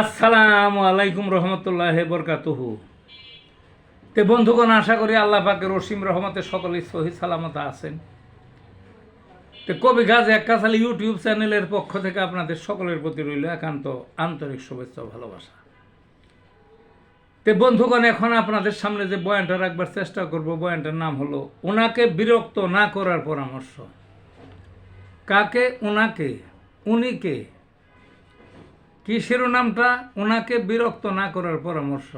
আসসালামু আলাইকুম রহমতুল্লাহ বরকাতুহু। তে বন্ধুগণ, আশা করি আল্লাহ পাকের রসিম রহমতে সকলেই সহি সালামত আছেন। তে কবি গাছ একাশালী ইউটিউব চ্যানেলের পক্ষ থেকে আপনাদের সকলের প্রতি রইল একান্ত আন্তরিক শুভেচ্ছা ভালোবাসা। তে বন্ধুগণ, এখন আপনাদের সামনে যে বয়ানটা রাখবার চেষ্টা করব, বয়ানটার নাম হলো, ওনাকে বিরক্ত না করার পরামর্শ। কাকে ওনাকে উনিকে কি শিরোনামটা? ওনাকে বিরক্ত না করার পরামর্শ।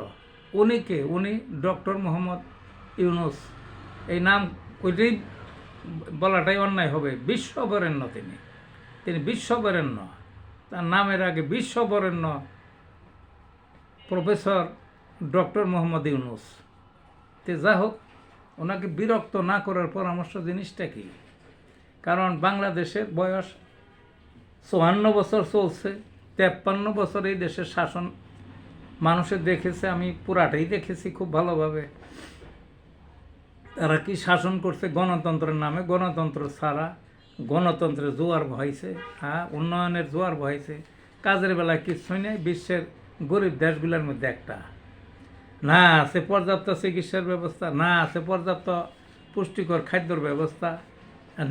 উনি কে উনি ডক্টর মোহাম্মদ ইউনুস। এই নাম ওইটাই বলাটাই অন্যায় হবে। বিশ্ববরেণ্য তিনি। তিনি বিশ্ববরেণ্য। তার নামের আগে বিশ্ববরেণ্য প্রফেসর ডক্টর মোহাম্মদ ইউনুস। তে যা হোক, ওনাকে বিরক্ত না করার পরামর্শ জিনিসটা কি? কারণ বাংলাদেশের বয়স চুয়ান্ন বছর চলছে। তেপ্পান্ন বছর এই দেশের শাসন মানুষের দেখেছে, আমি পুরাটাই দেখেছি খুব ভালোভাবে। তারা কি শাসন করছে? গণতন্ত্রের নামে, গণতন্ত্র ছাড়া গণতন্ত্রের জোয়ার বহাইছে হ্যাঁ উন্নয়নের জোয়ার বহাইছে। কাজের বেলায় কিছুই নেই, বিশ্বের গরিব দেশগুলোর মধ্যে একটা। না আছে পর্যাপ্ত চিকিৎসার ব্যবস্থা, না আছে পর্যাপ্ত পুষ্টিকর খাদ্যর ব্যবস্থা,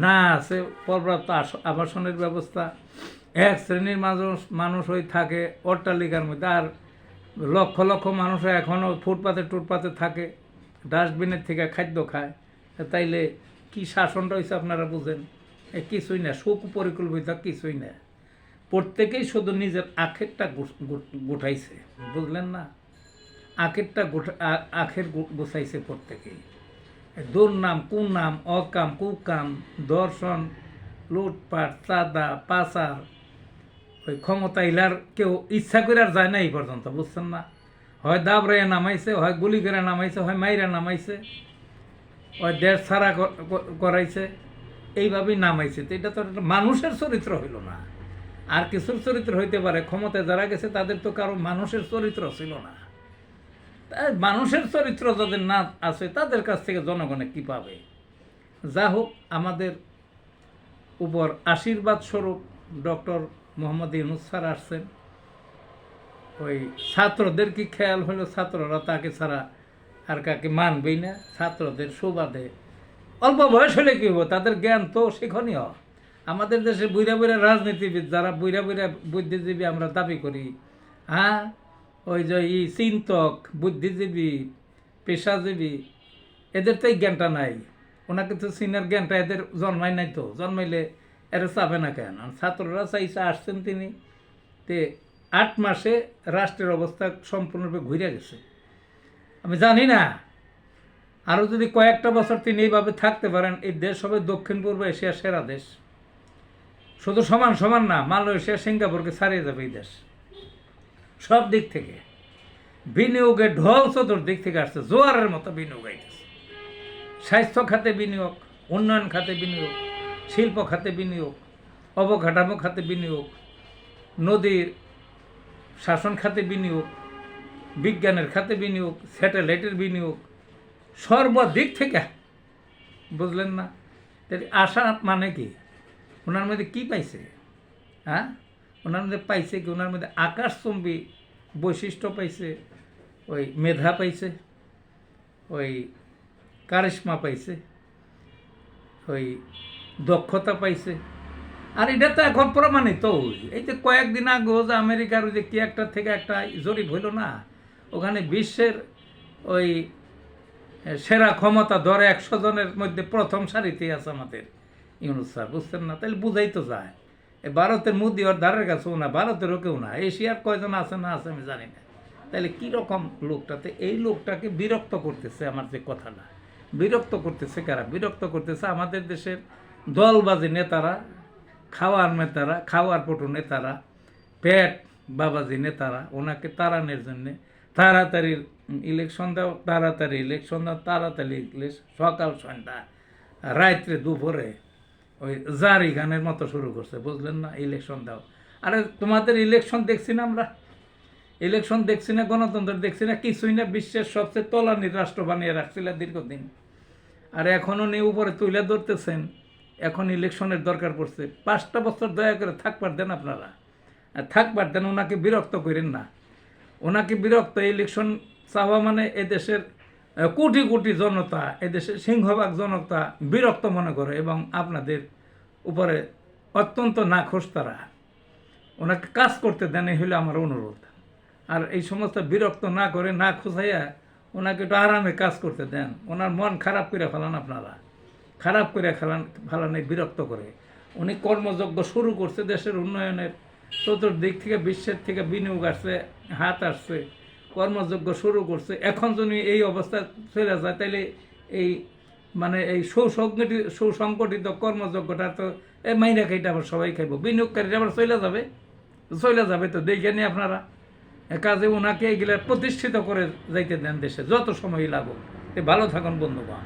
না আছে পর্যাপ্ত আবাসনের ব্যবস্থা। এক শ্রেণির মানুষ মানুষ ওই থাকে অট্টালিকার মধ্যে। আর লক্ষ লক্ষ মানুষ এখনও ফুটপাতে, টুটপাতে থাকে, ডাস্টবিনের থেকে খাদ্য খায়। তাইলে কি শাসনটা হয়েছে আপনারা বুঝেন? এ কিছুই না সুপরিকল্পিত কিছুই না। প্রত্যেকেই শুধু নিজের আখেরটা গু- গু- বুঝলেন না? আখেরটা গোটা আখের গুছাইছে প্রত্যেকেই। দুর্নাম কুনাম অকাম, কুকাম, দর্শন, লুটপাট, চাঁদা, পাচার ওই ক্ষমতা ইলার কেউ ইচ্ছা করে আর যায় না এই পর্যন্ত, বুঝছেন না? হয় দাবরাইয়া নামাইছে, হয় গুলি করে নামাইছে, হয় মাইরা নামাইছে, হয় দেশ ছাড়া করাইছে, এইভাবেই নামাইছে। তো এটা তো মানুষের চরিত্র হইল না। আর কিছুর চরিত্র হইতে পারে, ক্ষমতায় যারা গেছে তাদের তো কারও মানুষের চরিত্র ছিল না। তাই মানুষের চরিত্র যাদের না আছে, তাদের কাছ থেকে জনগণে কি পাবে? যা হোক আমাদের উপর আশীর্বাদ স্বরূপ ডক্টর মোহাম্মদ ইউনুস স্যার আসছেন। ওই ছাত্রদের কি খেয়াল হলো? ছাত্ররা তাকে ছাড়া আর কাকে মানবেই না। ছাত্রদের সুবাদে অল্প বয়স হলে কি হব? তাদের জ্ঞান তো শিক্ষণীয় আমাদের দেশে বুড়া বুড়া রাজনীতিবিদ যারা বুড়া বুড়া বুদ্ধিজীবী আমরা দাবি করি। হ্যাঁ? ওই যে ই চিন্তক, বুদ্ধিজীবী, পেশাজীবী, এদের তো এই জ্ঞানটা নাই। ওনাকে তো সিনিয়র জ্ঞানটা এদের জন্মাই নাই তো। জন্মাইলে এরা চাবে না কেন? ছাত্ররা চাইছে আসছেন তিনি। তে আট মাসে রাষ্ট্রের অবস্থা সম্পূর্ণরূপে ঘুরে গেছে। আমি জানি না। আরও যদি কয়েকটা বছর তিনি এইভাবে থাকতে পারেন, এই দেশ হবে দক্ষিণ পূর্ব এশিয়ার সেরা দেশ। শুধু সমান সমান না, মালয়েশিয়া, সিঙ্গাপুরকে ছাড়িয়ে যাবে এই দেশ। সব দিক থেকে। বিনিয়োগের ঢল চতুর্দিক থেকে আসছে, জোয়ারের মতো বিনিয়োগ আইতেছে। স্বাস্থ্য খাতে বিনিয়োগ, উন্নয়ন খাতে বিনিয়োগ শিল্প খাতে বিনিয়োগ, অবকাঠামো খাতে বিনিয়োগ, নদীর শাসন খাতে বিনিয়োগ, বিজ্ঞানের খাতে বিনিয়োগ, স্যাটেলাইটের বিনিয়োগ, সর্বদিক থেকে, বুঝলেন না? তাহলে আশা মানে কি? ওনার মধ্যে কি পাইছে? হ্যাঁ? ওনার মধ্যে পাইছে কি? ওনার মধ্যে আকাশচুম্বী বৈশিষ্ট্য পাইছে, ওই মেধা পাইছে, ওই কারিশ্মা পাইছে, ওই দক্ষতা পাইছে। আর এটা তো এখন প্রমাণিত এই যে কয়েকদিন আগেও যে আমেরিকার ওই যে কি একটা থেকে একটা জরিপ হইল না, ওখানে বিশ্বের ওই সেরা ক্ষমতা ধরে একশো জনের মধ্যে প্রথম সারিতেই আছে আমাদের ইউনুস স্যার, বুঝছেন না? তাহলে বুঝাই তো যায়। ভারতের মোদি ওর ধারের কাছেও না, ভারতেরও কেউ না। এশিয়ার কয়জন আছে না আছে আমি জানি না। তাহলে কীরকম লোকটাতে, এই লোকটাকে বিরক্ত করতেছে আমার যে কথাটা। বিরক্ত করতেছে কারা? বিরক্ত করতেছে আমাদের দেশের দলবাজি নেতারা, খাওয়ার নেতারা, খাওয়ার পটু নেতারা, পেট বাবাজি নেতারা, ওনাকে তাড়ানোর জন্যে তাড়াতাড়ি ইলেকশন দাও, তাড়াতাড়ি ইলেকশন দাও, তাড়াতাড়ি ইলেকশন সকাল সন্ধ্যা রাত্রে দুপুরে ওই জারি গানের মতো শুরু করছে, বুঝলেন না? ইলেকশন দাও। আরে তোমাদের ইলেকশন দেখছি না আমরা? ইলেকশন দেখছি না, গণতন্ত্র দেখছি না, কিছুই না, বিশ্বের সবচেয়ে তলানির রাষ্ট্র বানিয়ে রাখছিল দীর্ঘদিন। আর এখনও নিয়ে উপরে তুলে ধরতেছেন। এখন ইলেকশনের দরকার পড়ছে। পাঁচটা বছর দয়া করে থাকবার দেন আপনারা। থাকবার দেন, ওনাকে বিরক্ত করেন না। ওনাকে বিরক্ত, ইলেকশন চাওয়া মানে এদেশের কোটি কোটি জনতা, এদেশের সিংহভাগ জনতা বিরক্ত মনে করে এবং আপনাদের উপরে অত্যন্ত নাখোশ তারা। ওনাকে কাজ করতে দেন, এই হলো আমার অনুরোধ। আর এই সমস্ত বিরক্ত না করে, না খুঁজাইয়া ওনাকে একটু আরামে কাজ করতে দেন। ওনার মন খারাপ করে ফেলান আপনারা। খারাপ করে ফেলান ফেলানে বিরক্ত করে। উনি কর্মযজ্ঞ শুরু করছে, দেশের উন্নয়নের চতুর্দিক থেকে, বিশ্বের থেকে বিনিয়োগ আসছে, হাত আসছে, কর্মযজ্ঞ শুরু করছে। এখন যদি এই অবস্থা চলে যায়, তাহলে এই মানে এই সুসংগঠিত সুসংগঠিত কর্মযজ্ঞটা তো এই মাইনা খাইটা আবার সবাই খাইব। বিনিয়োগকারীরা আবার চলে যাবে চলে যাবে তো, দেখে আপনারা। কাজে ওনাকে এগুলা প্রতিষ্ঠিত করে যাইতে দেন দেশে, যত সময় লাগুক। ভালো থাকুন, বন্ধুগণ।